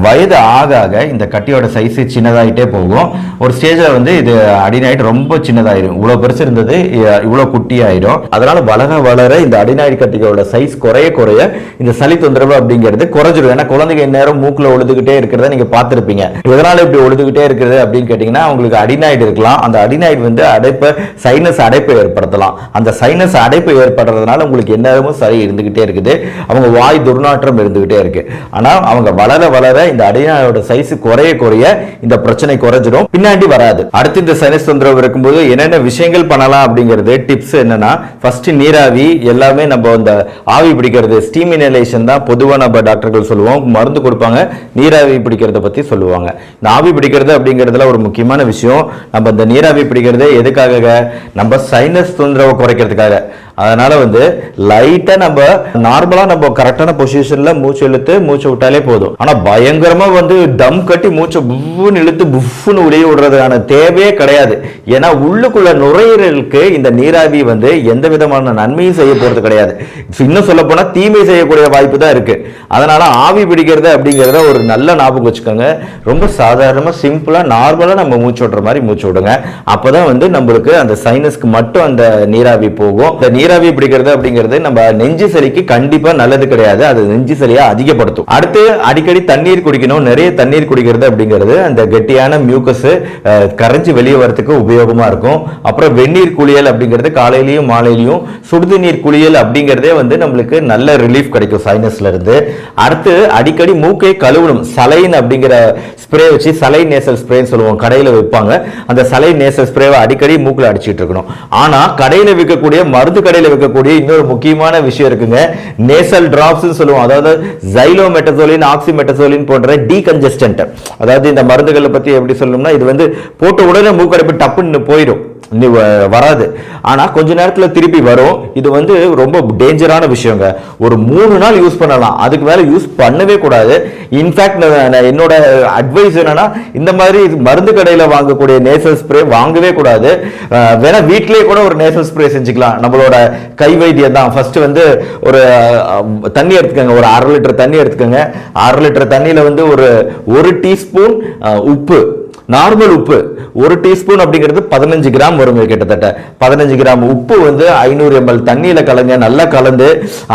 வயது ஆக ஆக இந்த கட்டியோட சைஸ் சின்னதாயிட்டே போகும். ஒரு ஸ்டேஜ்ல வந்து இது அடிநாய்டு ரொம்ப சின்னதாயிரும். இவ்வளவு பெருசு இருந்தது இவ்வளோ இவ்வளவு குட்டி ஆயிடும் அதனால வளர வளர இந்த அடிநாய்டு கட்டிகளோட சைஸ் குறைய குறைய இந்த சளி தொந்தரவு அப்படிங்கிறது குறைஞ்சிடும் ஏன்னா குழந்தைங்க நேரம் மூக்குல ஒழுதுகிட்டே இருக்கிறத நீங்க பார்த்துருப்பீங்க. எதனால இப்படி ஒழுதுகிட்டே இருக்கிறது அப்படின்னு கேட்டீங்கன்னா அவங்களுக்கு அடிநாய்டு இருக்கலாம் அந்த அடிநாய்டு வந்து அடைப்பை சைனஸ் அடைப்பை ஏற்படுத்தலாம். அந்த சைனஸ் அடைப்பு ஏற்படுறதுனால உங்களுக்கு எந்நேரமும் சளி இருந்துகிட்டே இருக்குது. அவங்க வாய் துர்நாற்றம் இருந்துக்கிட்டே இருக்கு. ஆனா அவங்க வளர வளர இந்த அடிநாயோட சைஸ் குறைய குறைய இந்த பிரச்சனை குறைஞ்சிடும். பின்னாடி வராது. அடுத்து இந்த சைனஸ் தொந்தரவு இருக்கும்போது என்னென்ன விஷயங்கள் பண்ணலாம் அப்படிங்கிறது டிப்ஸ் என்னன்னா ஃபர்ஸ்ட் நீராவி எல்லாமே நம்ம இந்த ஆவி பிடிக்கிறது ஸ்டீம் இனலேஷன் தான் பொதுவாக நம்ம டாக்டர்கள் சொல்லுவோம். மருந்து கொடுப்பாங்க நீராவி பிடிக்கிறத பற்றி சொல்லுவாங்க. இந்த ஆவி பிடிக்கிறது அப்படிங்கிறதுல ஒரு முக்கியமான விஷயம். நம்ம நம்ம இந்த நீராவி பிடிக்கிறது எதுக்காக நம்ம சைனஸ் தொந்தரவை குறைக்கிறதுக்காக. அதனால் வந்து லைட்டாக நம்ம நார்மலாக நம்ம கரெக்டான பொசிஷனில் மூச்சு இழுத்து மூச்சு விட்டாலே போதும். ஆனால் பயங்கரமாக வந்து டம் கட்டி மூச்சை புஃப்னு இழுத்து புஃப்னு உடைய விடுறதுக்கான தேவையே கிடையாது. ஏன்னா உள்ளுக்குள்ள நுரையீரலுக்கு இந்த நீராவி வந்து எந்த விதமான நன்மையும் செய்ய போகிறது கிடையாது. இன்னும் சொல்ல போனால் தீமை செய்யக்கூடிய வாய்ப்பு தான் இருக்குது அதனால் ஆவி பிடிக்கிறது அப்படிங்கிறத ஒரு நல்ல ஞாபகம் வச்சுக்கோங்க. ரொம்ப சாதாரணமாக சிம்பிளாக நார்மலாக நம்ம மூச்சு விடுற மாதிரி மூச்சு விடுங்க. அப்போ தான் வந்து நம்மளுக்கு அந்த சைனஸ்க்கு மட்டும் அந்த நீராவி போகும். இந்த நீராவி பிடிக்கிறது அப்படிங்கிறது நம்ம நெஞ்சு சளிக்கு கண்டிப்பா நல்லது கிடையாது. அது நெஞ்சு சளியை அதிகப்படுத்தும். அடுத்து அடிக்கடி தண்ணீர் குடிக்கணும். நிறைய தண்ணீர் குடிக்கிறது அப்படிங்கிறது அந்த கெட்டியான மியூக்கஸ் கரைஞ்சி வெளியே வரத்துக்கு உபயோகமா இருக்கும். அப்புறம் வெந்நீர் குளியல் அப்படிங்கிறது காலையிலயும் மாலையிலயும் சுடுதண்ணீர் குளியல் அப்படிங்கிறதே வந்து நம்மளுக்கு நல்ல ரிலீஃப் கிடைக்கும் சைனஸ்ல இருந்து. அடுத்து அடிக்கடி மூக்கை கழுவணும். சலைன் அப்படிங்கிற ஸ்ப்ரே வச்சு சலை நேசல் ஸ்ப்ரேன்னு சொல்லுவோம். கடையில் விற்பாங்க. அந்த சலை நேசல் ஸ்ப்ரேவை அடிக்கடி மூக்கில் அடிச்சுட்டு இருக்கணும். ஆனால் கடையில் விற்கக்கூடிய மருந்து கடையில விற்கக்கூடிய இன்னொரு முக்கியமான விஷயம் இருக்குங்க. நேசல் டிராப்ஸ் சொல்லுவோம். அதாவது ஜைலோமெட்டசோலின் ஆக்சிமெட்டசோலின் போன்ற டீகன்ஜஸ்டன்ட் அதாவது இந்த மருந்துகளை பத்தி எப்படி சொல்லணும்னா இது வந்து போட்ட உடனே மூக்கடைப்பு டப்புன்னு போயிடும். வராது. ஆனால் கொஞ்ச நேரத்தில் திருப்பி வரும். இது வந்து ரொம்ப டேஞ்சரான விஷயங்க. ஒரு மூணு நாள் யூஸ் பண்ணலாம். அதுக்கு மேலே யூஸ் பண்ணவே கூடாது. இன்ஃபேக்ட் என்னோட அட்வைஸ் என்னன்னா இந்த மாதிரி மருந்து கடையில் வாங்கக்கூடிய நேசல் ஸ்ப்ரே வாங்கவே கூடாது. வேணால் வேணா கூட ஒரு நேசல் ஸ்ப்ரே செஞ்சுக்கலாம். நம்மளோட கை வைத்தியம் தான். ஃபர்ஸ்ட் வந்து ஒரு தண்ணி எடுத்துக்கோங்க. ஒரு அரை லிட்டர் தண்ணி எடுத்துக்கோங்க. அரை லிட்டர் தண்ணியில் வந்து ஒரு ஒரு டீஸ்பூன் உப்பு. நார்மல் உப்பு ஒரு டீஸ்பூன் அப்படிங்கிறது பதினஞ்சு கிராம் வரும் கிட்டத்தட்ட. பதினஞ்சு கிராம் உப்பு வந்து ஐநூறு எம்எல் தண்ணியில கலங்க நல்லா கலந்து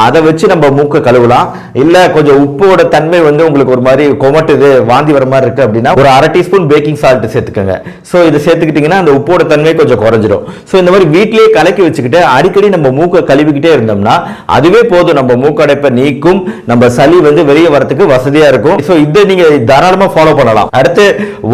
அதை வச்சு நம்ம மூக்கை கழுவலாம். இல்ல கொஞ்சம் உப்போட தன்மை வந்து உங்களுக்கு ஒரு மாதிரி கொமட்டுது வாந்தி வர மாதிரி இருக்கு அப்படின்னா ஒரு அரை டீஸ்பூன் பேக்கிங் சால்ட் சேர்த்துக்கோங்க. ஸோ இது சேர்த்துக்கிட்டிங்கன்னா அந்த உப்போட தன்மை கொஞ்சம் குறைஞ்சிடும் ஸோ இந்த மாதிரி வீட்டிலேயே கலக்கி வச்சுக்கிட்டு அடிக்கடி நம்ம மூக்கை கழுவிக்கிட்டே இருந்தோம்னா அதுவே போதும். நம்ம மூக்கடைப்பை நீக்கும் நம்ம சளி வந்து வெளியே வரத்துக்கு வசதியாக இருக்கும். ஸோ இதை நீங்கள் தாராளமாக ஃபாலோ பண்ணலாம். அடுத்து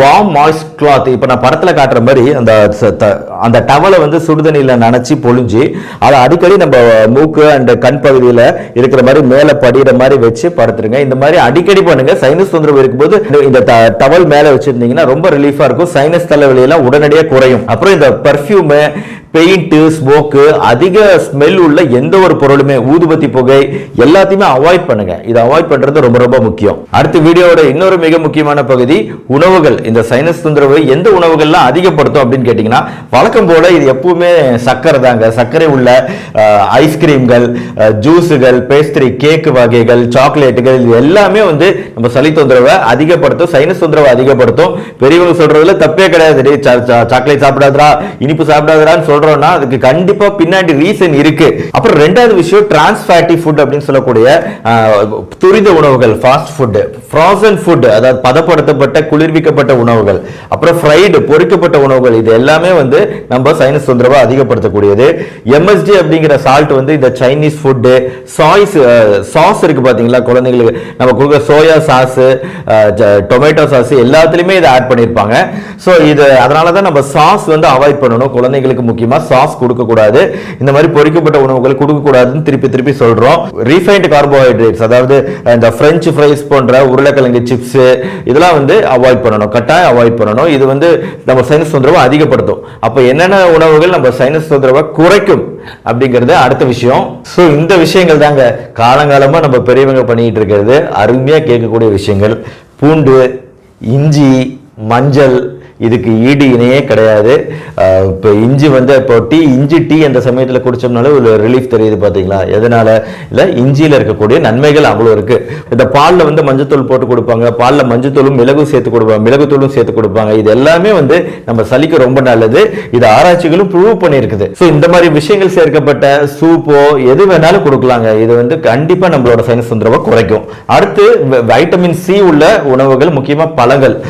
வார்ம் மாய்ஸ்ட் கிளாத் இப்போ நான் படத்தில் காட்டுற மாதிரி அந்த த- அந்த டவலை வந்து சுடுதண்ணியில் நனைச்சி பொழிஞ்சு அதை அடிக்கடி நம்ம மூக்கு அண்ட் கண் பகுதியில் இருக்கிற மாதிரி மேலே படிகிற மாதிரி வச்சு படுத்துருங்க. இந்த மாதிரி அடிக்கடி பண்ணுங்க. சைனஸ் தொந்தரவு இருக்கும்போது இந்த- டவல் மேலே வச்சிருந்தீங்கன்னா ரொம்ப ரிலீஃபாக இருக்கும். சைனஸ் தலைவலியெல்லாம் உடனடியாக குறையும். அப்புறம் இந்த பர்ஃப்யூமு பெயிண்ட்டு ஸ்மோக்கு அதிக ஸ்மெல் உள்ள எந்த ஒரு பொருளுமே ஊதுபத்தி புகை எல்லாத்தையுமே அவாய்ட் பண்ணுங்க. இதை அவாய்ட் பண்றது ரொம்ப ரொம்ப முக்கியம். அடுத்த வீடியோவோட இன்னொரு மிக முக்கியமான பகுதி உணவுகள். இந்த சைனஸ் தொந்தரவு எந்த உணவுகள்லாம் அதிகப்படுத்தும் அப்படின்னு கேட்டிங்கன்னா வழக்கம் போல இது எப்பவுமே சர்க்கரை தாங்க. சர்க்கரை உள்ள ஐஸ்கிரீம்கள் ஜூஸுகள் பேஸ்திரி கேக்கு வகைகள் சாக்லேட்டுகள் இது எல்லாமே வந்து நம்ம சளி தொந்தரவை அதிகப்படுத்தும் சைனஸ் தொந்தரவை அதிகப்படுத்தும். பெரியவங்க சொல்றதுல தப்பே கிடையாது. சா- சா- சாக்லேட் சாப்பிடாதரா இனிப்பு சாப்பிடாதடான்னு சொல்றோம்னா அதுக்கு கண்டிப்பா பின்னாடி ரீசன் இருக்கு. அப்புறம் ரெண்டாவது விஷயம் டிரான்ஸ் ஃபேட்டி ஃபுட் அப்படின்னு சொல்லக்கூடிய துரித உணவுகள் ஃபாஸ்ட் ஃபுட் ஃப்ரோசன் ஃபுட் அதாவது பதப்படுத்தப்பட்ட குளிர்விக்கப்பட்ட உணவுகள் அப்புறம் ஃப்ரைடு பொறிக்கப்பட்ட உணவுகள் இது எல்லாமே வந்து நம்ம சைனஸ் தொந்தரவை அதிகப்படுத்தக்கூடியது. எம்எஸ்டி அப்படிங்கிற சால்ட் வந்து இந்த சைனீஸ் ஃபுட்டு சாய்ஸ் சாஸ் இருக்கு பாத்தீங்களா குழந்தைங்களுக்கு. நம்ம கொடுக்குற சோயா சாஸ் டொமேட்டோ சாஸ் எல்லாத்துலயுமே இதை ஆட் பண்ணியிருப்பாங்க ஸோ இது அதனால தான் நம்ம சாஸ் வந்து அவாய்ட் பண்ணணும் குழந்தைங்களுக்கு முக்கியமா சாஸ் கொடுக்க கூடாது இந்த மாதிரி பொறிக்கப்பட்ட உணவுகள் கொடுக்க கூடாதுன்னு திருப்பி திருப்பி சொல்றோம். ரீஃபைண்ட் கார்போஹைட்ரேட்ஸ் அதாவது இந்த பிரெஞ்சு ஃப்ரைஸ் போன்ற உருளைக்கிழங்கு சிப்ஸ் இதெல்லாம் வந்து அவாய்ட் பண்ணணும். கட்டாயம் அவாய்ட் பண்ணணும். இது வந்து நம்ம சைனஸ் தொந்தரவை அதிகப்படுத்தும். அப்போ என்னென்ன உணவுகள் நம்ம சைனஸ் தொந்தரவை குறைக்கும் அப்படிங்கிறது அடுத்த விஷயம். ஸோ இந்த விஷயங்கள் தாங்க காலங்காலமா நம்ம பெரியவங்க பண்ணிட்டு இருக்கிறது. அருமையா கேட்கக்கூடிய விஷயங்கள். பூண்டு இஞ்சி மஞ்சள் இதுக்கு ஈடு இணையே கிடையாது. இப்போ இஞ்சி வந்து இப்போ டீ இஞ்சி டீ அந்த சமயத்தில் குடிச்சோம்னாலே ஒரு ரிலீஃப் தெரியுது பார்த்தீங்களா எதனால? இல்லை இஞ்சியில் இருக்கக்கூடிய நன்மைகள் அவ்வளோ இருக்குது இந்த பாலில் வந்து மஞ்சத்தூள் போட்டு கொடுப்பாங்க. பாலில் மஞ்சத்தூளும் மிளகு சேர்த்து கொடுப்பாங்க மிளகுத்தூளும் சேர்த்து கொடுப்பாங்க. இது எல்லாமே வந்து நம்ம சளிக்கு ரொம்ப நல்லது. இது ஆராய்ச்சிகளும் ப்ரூவ் பண்ணியிருக்குது. ஸோ இந்த மாதிரி விஷயங்கள் சேர்க்கப்பட்ட சூப்போ எது வேணாலும் கொடுக்கலாங்க. இது வந்து கண்டிப்பாக நம்மளோட சைனஸ் தொந்தரவை குறைக்கும். அடுத்து வ- வைட்டமின் சி உள்ள உணவுகள் முக்கியமாக பழங்கள்.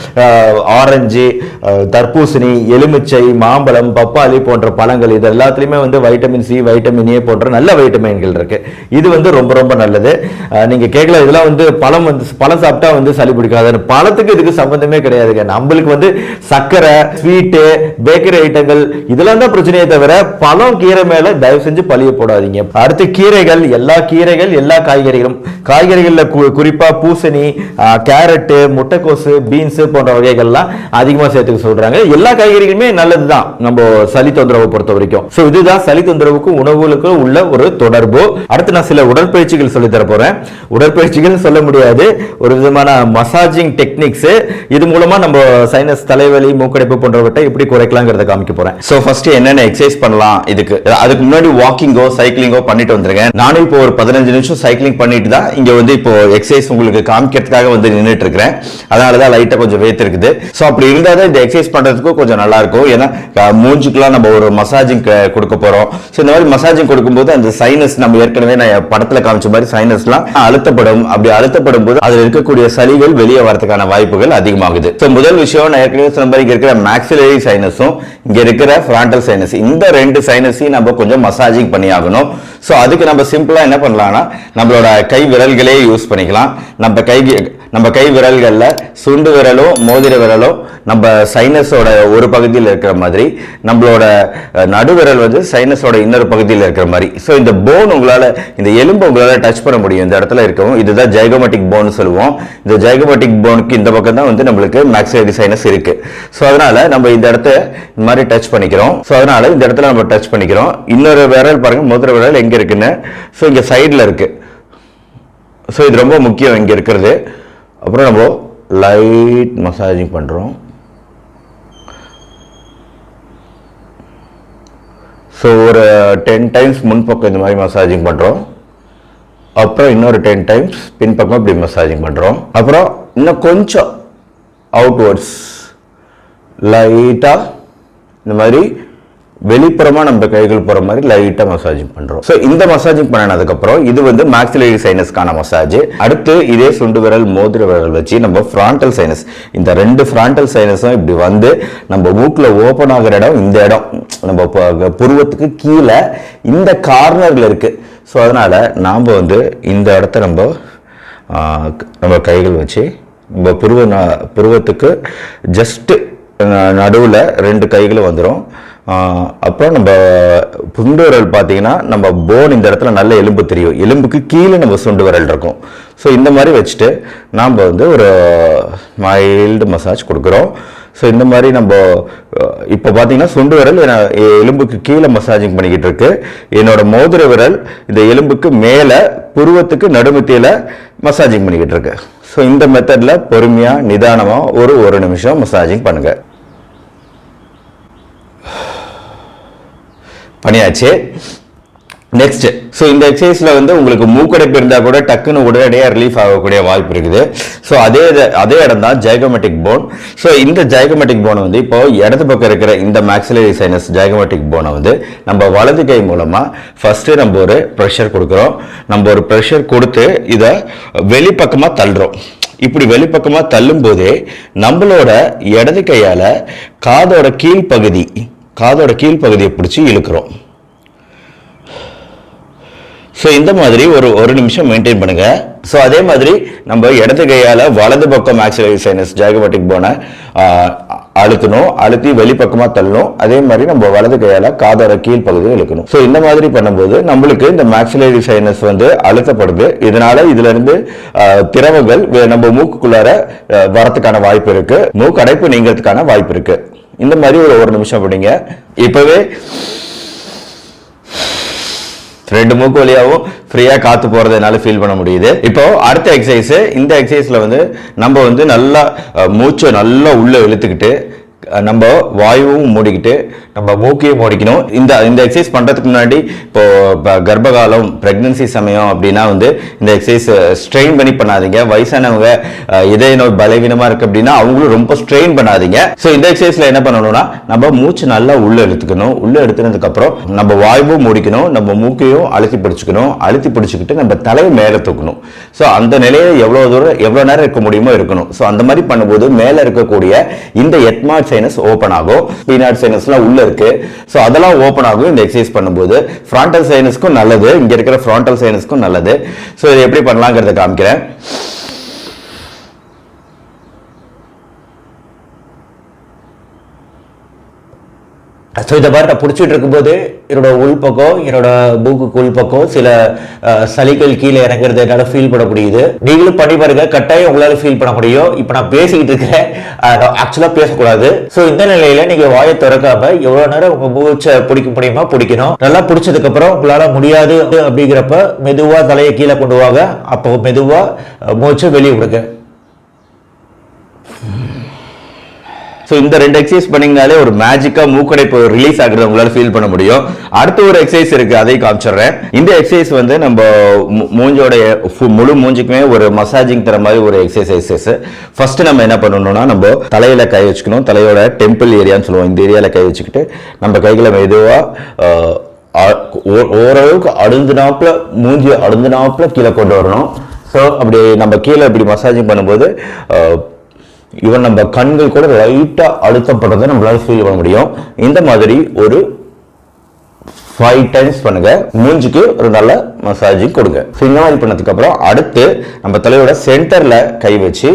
ஆரஞ்சு தர்பூசணி எலுமிச்சை மாம்பழம் பப்பாளி போன்ற பழங்கள் இது எல்லாத்துலேயுமே வந்து வைட்டமின் சி வைட்டமின் ஏ போன்ற நல்ல வைட்டமின்கள் இருக்கு. இது வந்து ரொம்ப ரொம்ப நல்லது. நீங்கள் நீங்க கேட்கல இதெல்லாம் வந்து பழம் வந்து பழம் சாப்பிட்டா வந்து சளி பிடிக்காது பழத்துக்கு இதுக்கு சம்பந்தமே கிடையாதுங்க. நம்மளுக்கு வந்து சர்க்கரை ஸ்வீட்டு பேக்கரி ஐட்டங்கள் இதெல்லாம் தான் பிரச்சனையே தவிர பழம் கீரை மேல தயவு செஞ்சு பழிய போடாதீங்க. அடுத்து கீரைகள் எல்லா கீரைகள் எல்லா காய்கறிகளும். காய்கறிகளில் கு- குறிப்பா பூசணி கேரட்டு முட்டைக்கோசு பீன்ஸ் போன்ற வகைகள்லாம் அதிகமாக சேர்த்து எடுத்துக்க சொல்றாங்க. எல்லா காய்கறிகளுமே நல்லதுதான். நம்ம சளி தொந்தரவை பொறுத்த வரைக்கும். ஸோ இதுதான் சளி தொந்தரவுக்கும் உணவுகளுக்கும் உள்ள ஒரு தொடர்பு. அடுத்து நான் சில உடற்பயிற்சிகள் சொல்லி தர போறேன். உடற்பயிற்சிகள் சொல்ல முடியாது. ஒரு விதமான மசாஜிங் டெக்னிக்ஸ் இது மூலமா நம்ம சைனஸ் தலைவலி மூக்கடைப்பு போன்றவற்றை எப்படி குறைக்கலாங்கிறத காமிக்க போறேன். சோ ஃபர்ஸ்ட் என்னென்ன எக்ஸசைஸ் பண்ணலாம் இதுக்கு? அதுக்கு முன்னாடி வாக்கிங்கோ சைக்கிளிங்கோ பண்ணிட்டு வந்துருங்க. நானும் இப்போ ஒரு பதினஞ்சு நிமிஷம் சைக்கிளிங் பண்ணிட்டு தான் இங்க வந்து இப்போ எக்ஸசைஸ் உங்களுக்கு காமிக்கிறதுக்காக வந்து நின்றுட்டு இருக்கிறேன். அதனால தான் லைட்டா கொஞ்சம் வேத்து இருக்குது. ஸோ அப்படி இருந்தால் தான் இந்த எக்ஸசைஸ் பண்ணுறதுக்கும் கொஞ்சம் நல்லாயிருக்கும். ஏன்னா அஹ், நம்ம ஒரு மசாஜிங் கொடுக்க போகிறோம் ஸோ இந்த மாதிரி மசாஜிங் கொடுக்கும்போது அந்த சைனஸ் நம்ம ஏற்கனவே நான் படத்தில் காமிச்ச மாதிரி சைனஸ்லாம் அழுத்தப்படும். அப்படி அழுத்தப்படும் போது அதில் இருக்கக்கூடிய சளிகள் வெளியே வரதுக்கான வாய்ப்புகள் அதிகமாகுது. ஸோ முதல் விஷயம் நான் ஏற்கனவே சொன்ன மாதிரி இங்கே இருக்கிற மேக்ஸிலரி சைனஸும் இங்கே இருக்கிற ஃப்ராண்டல் சைனஸ் இந்த ரெண்டு சைனஸையும் நம்ம கொஞ்சம் மசாஜிங் பண்ணி ஆகணும். ஸோ அதுக்கு நம்ம சிம்பிளாக என்ன பண்ணலாம்னா நம்மளோட கை விரல்களே யூஸ் பண்ணிக்கலாம். நம்ம கை நம்ம கை விரல்களில் சுண்டு விரலோ மோதிர விரலோ நம்ம சைனஸோட ஒரு பகுதியில் இருக்கிற மாதிரி நம்மளோட நடுவிரல் வந்து சைனஸோட இன்னொரு பகுதியில் இருக்கிற மாதிரி. ஸோ இந்த போன் உங்களால் இந்த எலும்பு உங்களால் டச் பண்ண முடியும். இந்த இடத்துல இருக்கவும் இதுதான் ஜைகோமேட்டிக் போன் சொல்லுவோம். இந்த ஜைகோமேட்டிக் போனுக்கு இந்த பக்கம் தான் வந்து நம்மளுக்கு மேக்ஸைடி சைனஸ் இருக்குது ஸோ அதனால் நம்ம இந்த இடத்த இந்த மாதிரி டச் பண்ணிக்கிறோம். ஸோ அதனால் இந்த இடத்துல நம்ம டச் பண்ணிக்கிறோம். இன்னொரு விரல் பாருங்கள் மோதிர விரல் எங்கே இருக்குன்னு? ஸோ இங்கே சைடில் இருக்குது ஸோ இது ரொம்ப முக்கியம் இங்கே இருக்கிறது. அப்புறம் நம்ம லைட் மசாஜிங் பண்ணுறோம் ஸோ ஒரு டென் டைம்ஸ் முன்பக்கம் இந்த மாதிரி மசாஜிங் பண்ணுறோம் அப்புறம் இன்னொரு டென் டைம்ஸ் பின்பக்கம் இப்படி மசாஜிங் பண்ணுறோம் அப்புறம் இன்னும் கொஞ்சம் அவுட்வர்ட்ஸ் லைட்டாக இந்த மாதிரி வெளிப்புறமாக நம்ம கைகள் போகிற மாதிரி லைட்டாக மசாஜிங் பண்ணுறோம் ஸோ இந்த மசாஜிங் பண்ணினதுக்கப்புறம் இது வந்து மேக்ஸிலரி சைனஸ்க்கான மசாஜ் அடுத்து இதே சுண்டு விரல் மோதிர விரல் வச்சு நம்ம ஃப்ராண்டல் சைனஸ் இந்த ரெண்டு ஃப்ராண்டல் சைனஸும் இப்படி வந்து நம்ம மூக்கில் ஓப்பன் ஆகிற இடம் இந்த இடம். நம்ம புருவத்துக்கு கீழே இந்த கார்னரில் இருக்குது ஸோ அதனால் நாம் வந்து இந்த இடத்த நம்ம நம்ம கைகள் வச்சு நம்ம புருவ புருவத்துக்கு ஜஸ்ட்டு நடுவில் ரெண்டு கைகளும் வந்துடும் அப்புறம் நம்ம சுண்டு விரல் பார்த்தீங்கன்னா நம்ம போன் இந்த இடத்துல நல்ல எலும்பு தெரியும். எலும்புக்கு கீழே நம்ம சுண்டு விரல் இருக்கும். ஸோ இந்த மாதிரி வச்சுட்டு நாம் வந்து ஒரு மைல்டு மசாஜ் கொடுக்குறோம். ஸோ இந்த மாதிரி நம்ம இப்போ பார்த்தீங்கன்னா சுண்டு விரல் எலும்புக்கு கீழே மசாஜிங் பண்ணிக்கிட்டு இருக்கு. என்னோட மோதிர விரல் இந்த எலும்புக்கு மேலே புருவத்துக்கு நடுமத்தியில் மசாஜிங் பண்ணிக்கிட்டு இருக்கு. ஸோ இந்த மெத்தடில் பொறுமையாக நிதானமாக ஒரு ஒரு நிமிஷம் மசாஜிங் பண்ணுங்கள் பண்ணியாச்சு. நெக்ஸ்ட் ஸோ இந்த எக்ஸசைஸில் வந்து உங்களுக்கு மூக்கடைப்பு இருந்தால் கூட டக்குன்னு உடனடியாக ரிலீஃப் ஆகக்கூடிய வாய்ப்பு இருக்குது. ஸோ அதே அதே இடம் தான் ஜைகமெட்டிக் போன் ஸோ இந்த ஜைகமெட்டிக் போனை வந்து இப்போ இடது பக்கம் இருக்கிற இந்த மேக்ஸிலரி சைனஸ் ஜைகமெட்டிக் போனை வந்து நம்ம வலது கை மூலமாக ஃபஸ்ட்டு நம்ம ஒரு ப்ரெஷர் கொடுக்குறோம். நம்ம ஒரு ப்ரெஷர் கொடுத்து இதை வெளிப்பக்கமாக தள்ளுறோம். இப்படி வெளிப்பக்கமாக தள்ளும் போதே நம்மளோட இடது கையால் காதோட கீழ்ப்பகுதி காதோட கீழ்ப்பகுதியை பிடிச்சி இழுக்கிறோம். ஸோ இந்த மாதிரி ஒரு ஒரு நிமிஷம் மெயின்டைன் பண்ணுங்கள் ஸோ அதே மாதிரி நம்ம இடது கையால் வலது பக்கம் ஆக்சிலரி சைனஸ் ஜாகமெட்டிக் போனை அழுத்தணும் அழுத்தி வெளிப்பக்கமாக தள்ளணும். அதே மாதிரி நம்ம வலது கையால் காதோட கீழ் பகுதியை இழுக்கணும். ஸோ இந்த மாதிரி பண்ணும்போது நம்மளுக்கு இந்த மேக்ஸிலரி சைனஸ் வந்து அழுத்தப்படுது. இதனால இதுலேருந்து திரவங்கள் வே- நம்ம மூக்குக்குள்ளார வரத்துக்கான வரதுக்கான வாய்ப்பு இருக்குது மூக்கு அடைப்பு நீங்கிறதுக்கான வாய்ப்பு இருக்குது இந்த மாதிரி ஒரு ஒரு நிமிஷம் படிங்க இப்பவே ரெண்டு மூக்கு வழியாவும் ஃப்ரீயா காத்து போகிறதுனால ஃபீல் பண்ண முடியுது. இப்போ அடுத்த எக்ஸசைஸு இந்த எக்ஸசைஸில் வந்து நம்ம வந்து நல்லா மூச்சை நல்லா உள்ளே இழுத்துக்கிட்டு நம்ம வாயுவும் மூடிக்கிட்டு நம்ம மூக்கையும் மூடிக்கணும். இந்த இந்த எக்ஸசைஸ் பண்றதுக்கு முன்னாடி இப்போ கர்ப்பகாலம் ப்ரெக்னென்சி சமயம் அப்படின்னா வந்து இந்த எக்ஸசைஸ் ஸ்ட்ரெயின் பண்ணி பண்ணாதீங்க. வயசானவங்க இதய நோய் பலவீனமா இருக்கு அப்படின்னா அவங்களும் ரொம்ப ஸ்ட்ரெயின் பண்ணாதீங்க. ஸோ இந்த எக்ஸசைஸில் என்ன பண்ணணும்னா நம்ம மூச்சு நல்லா உள்ளே எடுத்துக்கணும். உள்ளே எடுத்துனதுக்கப்புறம் நம்ம வாயுவும் மூடிக்கணும். நம்ம மூக்கையும் அழுத்தி பிடிச்சிக்கணும். அழுத்தி பிடிச்சிக்கிட்டு நம்ம தலையை மேலே தூக்கணும். ஸோ அந்த நிலையை எவ்வளோ தூரம் எவ்வளோ நேரம் இருக்க முடியுமோ இருக்கணும். ஸோ அந்த மாதிரி பண்ணும்போது மேலே இருக்கக்கூடிய இந்த எத்மாட் சைனஸ் ஓப்பன் ஆகும். பீனாட் சைனஸ்லாம் உள்ள இருக்கு. ஸோ அதெல்லாம் ஓப்பன் ஆகும். இந்த எக்ஸசைஸ் பண்ணும்போது ஃப்ராண்டல் சைனஸ்க்கும் நல்லது. இங்க இருக்கிற ஃப்ராண்டல் சைனஸ்க்கும் நல்லது. ஸோ இதை எப்படி பண்ணலாங்கிறத காமிக்கிறேன். ஸோ இதை மாதிரி நான் பிடிச்சிட்டு இருக்கும்போது என்னோட உள்பக்கம் என்னோட மூக்குக்கு உள்பக்கம் சில சளிகள் கீழே இறங்குறது என்னால் ஃபீல் பண்ண முடியுது. நீங்களும் பண்ணி பாருங்க கட்டாயம் உங்களால் ஃபீல் பண்ண முடியும். இப்போ நான் பேசிக்கிட்டு இருக்கிறேன். ஆக்சுவலாக பேசக்கூடாது. ஸோ இந்த நிலையில நீங்கள் வாயை திறக்காம எவ்வளோ நேரம் உங்கள் மூச்சை பிடிக்க முடியுமா பிடிக்கணும். நல்லா பிடிச்சதுக்கப்புறம் உங்களால் முடியாது அப்படிங்கிறப்ப மெதுவாக தலையை கீழே கொண்டு வாங்க. அப்போ மெதுவாக மூச்சை வெளியே விடுங்க. ஸோ இந்த ரெண்டு எக்ஸசைஸ் பண்ணிங்கனாலே ஒரு மேஜிக்காக மூக்கடைப்பு ரிலீஸ் ஆகுறது உங்களால் ஃபீல் பண்ண முடியும். அடுத்த ஒரு எக்ஸசைஸ் இருக்குது அதை காமிச்சிடுறேன். இந்த எக்ஸசைஸ் வந்து நம்ம மூ- முழு மூஞ்சுக்குமே ஒரு மசாஜிங் தர மாதிரி ஒரு எக்ஸசைசஸ் ஃபர்ஸ்ட் நம்ம என்ன பண்ணணும்னா நம்ம தலையில் கை வச்சுக்கணும். தலையோட டெம்பிள் ஏரியான்னு சொல்லுவோம். இந்த ஏரியாவில் கை வச்சுக்கிட்டு நம்ம கைகளை மெதுவாக ஓ- ஓரளவுக்கு அழுந்தினாப்புல மூஞ்சி அழுந்தினாப்புல கீழே கொண்டு வரணும். ஸோ அப்படி நம்ம கீழே இப்படி மசாஜிங் பண்ணும்போது ஈவன் நம்ம கண்கள் கூட லைட்டாக அழுத்தப்படுறதை நம்மளால் ஃபீல் பண்ண முடியும். இந்த மாதிரி ஒரு ஃபைவ் டைம்ஸ் பண்ணுங்க. மூஞ்சிக்கு ஒரு நல்ல மசாஜிங் கொடுங்க. ஸோ இந்த மாதிரி பண்ணதுக்கப்புறம் அடுத்து நம்ம தலையோட சென்டரில் கை வச்சு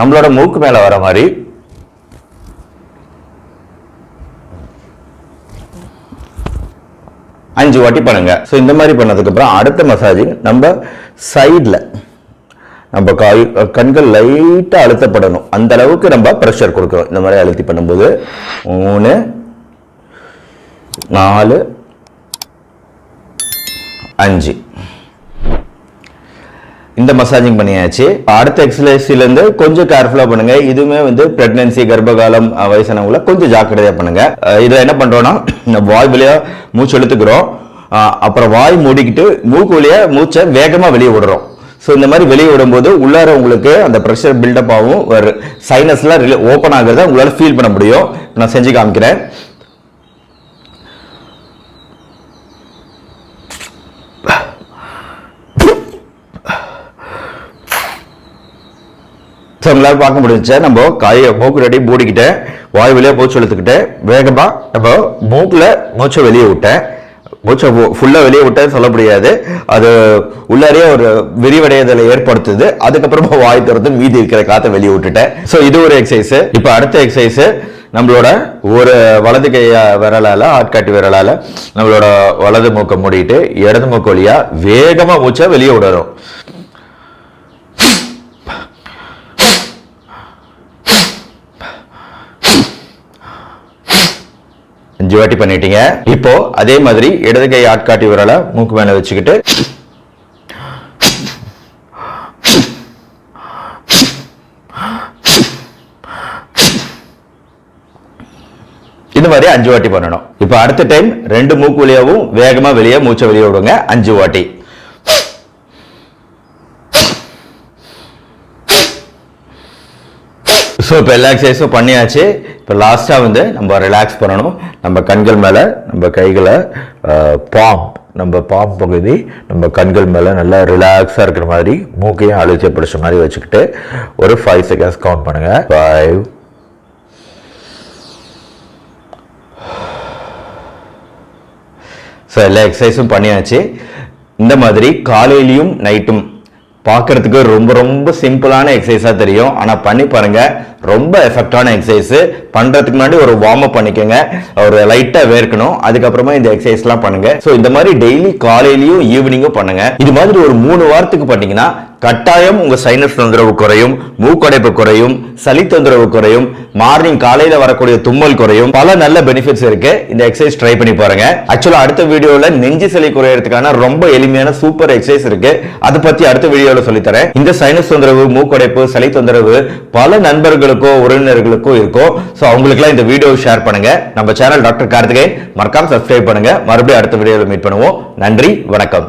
நம்மளோட மூக்கு மேலே வர மாதிரி அஞ்சு வாட்டி பண்ணுங்க. ஸோ இந்த மாதிரி பண்ணதுக்கப்புறம் அடுத்த மசாஜிங் நம்ம சைடில் நம்ம காய் கண்கள் லைட்டாக அழுத்தப்படணும். அந்த அளவுக்கு நம்ம ப்ரெஷர் கொடுக்குறோம் இந்த மாதிரி அழுத்தி பண்ணும்போது. மூணு நாலு அஞ்சு. இந்த மசாஜிங் பண்ணியாச்சு. அடுத்த எக்ஸசைஸ்லேருந்து கொஞ்சம் கேர்ஃபுல்லாக பண்ணுங்க. இதுவுமே வந்து பிரெக்னன்சி கர்ப்பகாலம் அஹ், வயசானவங்கள கொஞ்சம் ஜாக்கிரதையாக பண்ணுங்க. இதில் என்ன பண்ணுறோன்னா இந்த வாய் வழியாக மூச்சு இழுத்துக்கிறோம். அப்புறம் வாய் மூடிக்கிட்டு மூக்கு வழியாக மூச்சை வேகமாக வெளியே விடுறோம். ஸோ இந்த மாதிரி வெளியே விடும்போது உள்ளார உங்களுக்கு அந்த ப்ரெஷர் பில்டப் ஆகும். ஒரு சைனஸ்லாம் ஓப்பன் ஆகிறத உங்களால் ஃபீல் பண்ண முடியும். நான் செஞ்சு காமிக்கிறேன். ஸோ உங்களால் பார்க்க முடிஞ்சுச்சு. நம்ம காயை மூக்கு ரெடி மூடிக்கிட்டு வாய் வெளியே மூச்சு இழுத்துக்கிட்டு வேகமாக நம்ம மூக்கில் மூச்சை வெளியே விட்டேன். மூச்சை ஃபுல்லாக வெளியே விட்டது சொல்ல முடியாது. அது உள்ளாரே ஒரு விரிவடைதலை ஏற்படுத்துது. அதுக்கப்புறமா வாய் திறந்து மீதி இருக்கிற காற்றை வெளியே விட்டுட்டேன். ஸோ இது ஒரு எக்ஸசைஸ் இப்போ அடுத்த எக்ஸசைஸ் நம்மளோட ஒரு வலது கை விரலால் ஆட்காட்டி விரலால் நம்மளோட வலது மூக்கை மூடிட்டு இடது மூக்கு வேகமாக வேகமா மூச்சை வெளியே விடணும். அஞ்சு வாட்டி பண்ணிட்டீங்க. இப்போ அதே மாதிரி இடது கை ஆட்காட்டி விரலை மூக்கு மேல வச்சுக்கிட்டு. இந்த மாதிரி அஞ்சு வாட்டி பண்ணணும். இப்போ அடுத்த டைம் ரெண்டு மூக்கு வழியாவும் வேகமா வெளியே மூச்சை வெளியே விடுங்க. அஞ்சு வாட்டி ஸோ இப்போ எல்லா எக்ஸசைஸும் பண்ணியாச்சு. இப்போ லாஸ்ட்டாக வந்து நம்ம ரிலாக்ஸ் பண்ணணும். நம்ம கண்கள் மேலே நம்ம கைகளை பாம் நம்ம பாம் பகுதி நம்ம கண்கள் மேலே நல்லா ரிலாக்ஸாக இருக்கிற மாதிரி மூக்கையும் அழுத்தி பிடிச்ச மாதிரி வச்சுக்கிட்டு ஒரு ஃபைவ் செகண்ட்ஸ் கவுண்ட் பண்ணுங்கள் ஃபைவ் ஸோ எல்லா எக்ஸசைஸும் பண்ணியாச்சு. இந்த மாதிரி காலையிலையும் நைட்டும் பார்க்கறதுக்கு ரொம்ப ரொம்ப சிம்பிளான எக்ஸசைஸாக தெரியும். ஆனால் பண்ணி பாருங்க. ரொம்ப எஃபெக்டான எக்ஸசைஸு பண்ணுறதுக்கு முன்னாடி ஒரு வார்ம் அப் பண்ணிக்கோங்க. ஒரு லைட்டாக வேர்க்கணும். அதுக்கப்புறமா இந்த எக்ஸசைஸ்லாம் பண்ணுங்கள் ஸோ இந்த மாதிரி டெய்லி காலையிலையும் ஈவினிங்கும் பண்ணுங்கள் இது மாதிரி ஒரு மூணு வாரத்துக்கு பார்த்தீங்கன்னா கட்டாயம் உங்கள் சைனஸ் தொந்தரவு குறையும் மூக்கடைப்பு குறையும் சளி தொந்தரவு குறையும் மார்னிங் காலையில் வரக்கூடிய தும்மல் குறையும். பல நல்ல பெனிஃபிட்ஸ் இருக்கு. இந்த எக்ஸசைஸ் ட்ரை பண்ணி பாருங்க. ஆக்சுவலாக அடுத்த வீடியோவில் நெஞ்சு சளி குறையறதுக்கான ரொம்ப எளிமையான சூப்பர் எக்ஸசைஸ் இருக்கு. அதை பற்றி அடுத்த வீடியோவில் சொல்லித்தரேன் இந்த சைனஸ் தொந்தரவு மூக்கடைப்பு சளி தொந்தரவு பல நண்பர்களுக்கோ உறவினர்களுக்கோ இருக்கோ. ஸோ அவங்களுக்குலாம் இந்த வீடியோ ஷேர் பண்ணுங்க. நம்ம சேனல் டாக்டர் கார்த்திகேயன். மறக்காம சப்ஸ்கிரைப் பண்ணுங்க. மறுபடியும் அடுத்த வீடியோவில் மீட் பண்ணுவோம். நன்றி வணக்கம்.